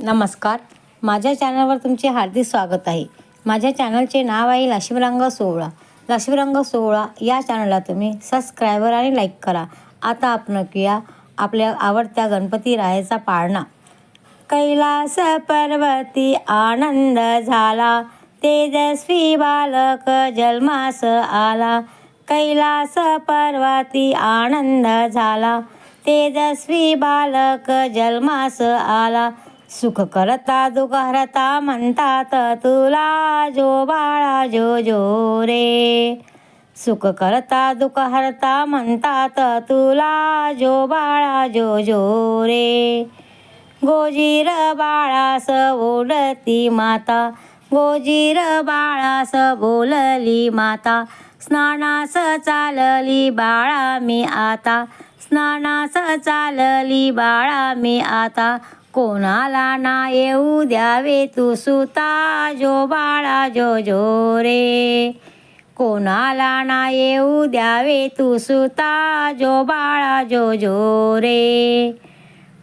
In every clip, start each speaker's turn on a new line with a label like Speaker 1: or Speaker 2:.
Speaker 1: नमस्कार. माझ्या चॅनलवर तुमचे हार्दिक स्वागत आहे. माझ्या चॅनलचे नाव आहे लक्ष्मीरंग सोहळा. लक्ष्मीरंग सोहळा या चॅनलला तुम्ही सबस्क्रायबर आणि लाईक करा. आता आपण किया आपल्या आवडत्या गणपती रायाचा पाळणा. कैलास पर्वती आनंद झाला. तेजस्वी बालक जन्मास आला. कैलास पर्वती आनंद झाला. तेजस्वी बालक जन्मास आला. सुख करता दुःख हरता म्हणतात तुला जो बाळा जो जो रे. सुख करता दुःख हरता म्हणतात तुला जो बाळा जो जो रे. गोजीर बाळास बोलती माता गोजीर बाळास बोलली माता स्नानास चालली बाळा मी आता स्नानास चालली बाळा मी आता कोणाला ना येऊ द्यावे तू सुता जो बाळा जो जो रे कोणाला ना येऊ द्यावे तू सुता जो बाळा जो जो रे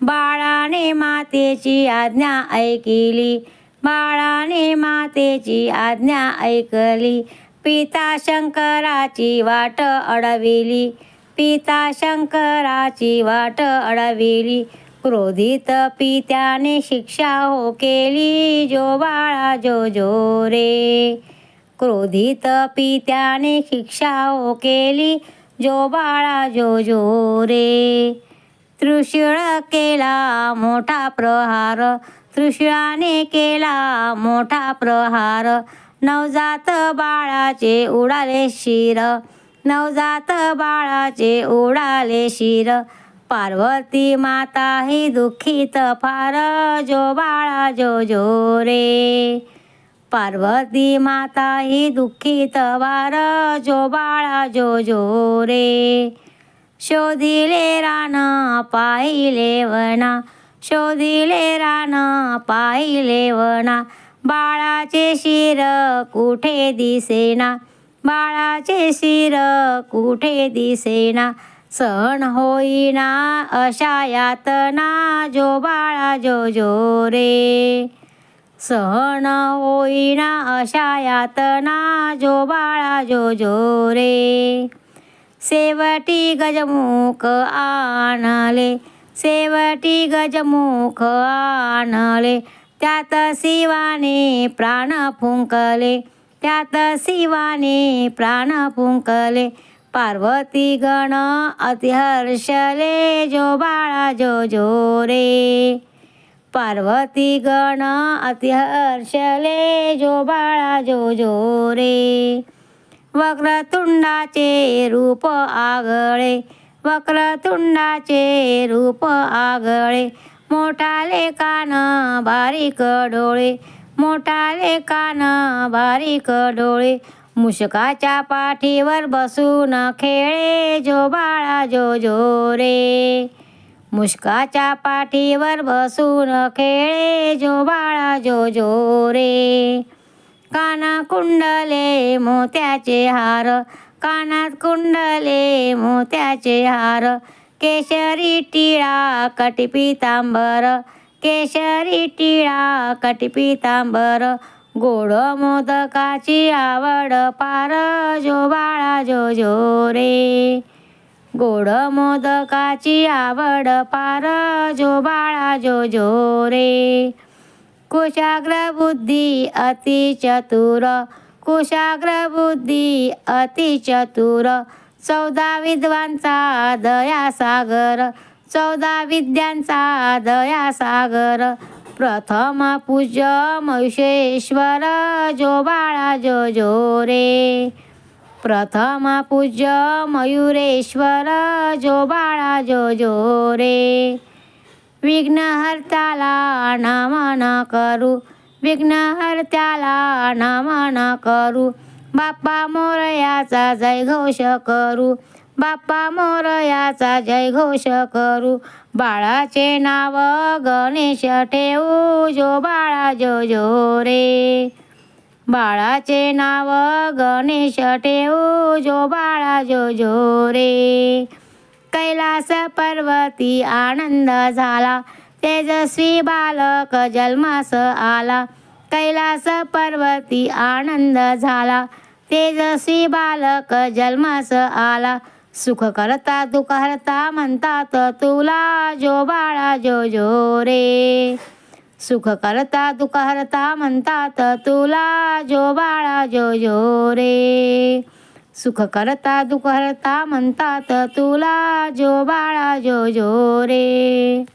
Speaker 1: बाळाने मातेची आज्ञा ऐकिली बाळाने मातेची आज्ञा ऐकली. पिता शंकराची वाट अडविली पिता शंकराची वाट अडविली. क्रोधित पित्याने शिक्षा हो केली जो बाळा जो जो रे क्रोधित पित्याने शिक्षा हो केली जो बाळा जो जो रे त्रिशूळ केला मोठा प्रहार त्रिशूळाने केला मोठा प्रहार. नवजात बाळाचे उडाले शिर नवजात बाळाचे उडाले शिर. पार्वती माता ही दुःखीत फार जो बाळा जो जो रे पार्वती माता ही दुःखीत वार जो बाळा जो जो रे शोधिले रान पाहिले वना शोधिले रान पाहिले वना बाळाचे शिर कुठे दिसेना? बाळाचे शिर कुठे दिसेना? सहन होईना अशा यातना जो बाळा जो जो रे. सहन होईना अशा यातना जो बाळा जो जो रे. सेवटी गजमुख आणले सेवटी गजमुख आणले. त्यात शिवाने प्राण फुंकले त्यात शिवाने प्राण फुंकले. पार्वती गण अतिहर्षले जो बाळा जो जो रे पार्वती गण अतिहर्षले जो बाळा जो जो रे वक्रतुंडाचे रूप आगळे वक्रतुंडाचे रूप आगळे. मोठाले कान बारीक डोळे मोठाले कान बारीक डोळे. मुशकाच्या पाठीवर बसून खेळे जो बाळा जो जो रे. मुशकाच्या पाठीवर बसून खेळे जो बाळा जो जो रे. काना कुंडले मोत्याचे हार कानात कुंडले मोत्याचे हार. केशरी टिळा कटिपितांबर केशरी टिळा कटिपितांबर. गोड मोदकाची आवड पार जो बाळा जो जो रे. गोड मोदकाची आवड पार जो बाळा जो जो रे. कुशाग्र बुद्धी अति चतुर कुशाग्र बुद्धी अति चतुर. चौदा विद्वांचा दया सागर चौदा विद्यांचा दया सागर. प्रथम पूज्य मयुषेश्वर जो बाळा जो जो रे प्रथम पूज्य मयुरेश्वर जो बाळा जो जो रे विघ्नहर्त्याला नमन करू विघ्नहर्त्याला नमन करू बाप्पा मोरयाचा जय घोष करू बाप्पा मोरयाचा जय घोष करू. बाळाचे नाव गणेश ठेवू. जो बाळा जो जो रे. बाळाचे नाव गणेश ठेवू. जो बाळा जो जो रे. कैलास पर्वती आनंद झाला. तेजस्वी बालक जन्मास आला. कैलास पर्वती आनंद झाला. तेजस्वी बालक जन्मास आला. सुख करता तू करता म्हणतात तुला जो बाळा जो जो रे. सुख करता तू करता म्हणतात तुला जो बाळा जो जो रे. सुख करता दुःख म्हणतात तुला जो बाळा जो जो रे.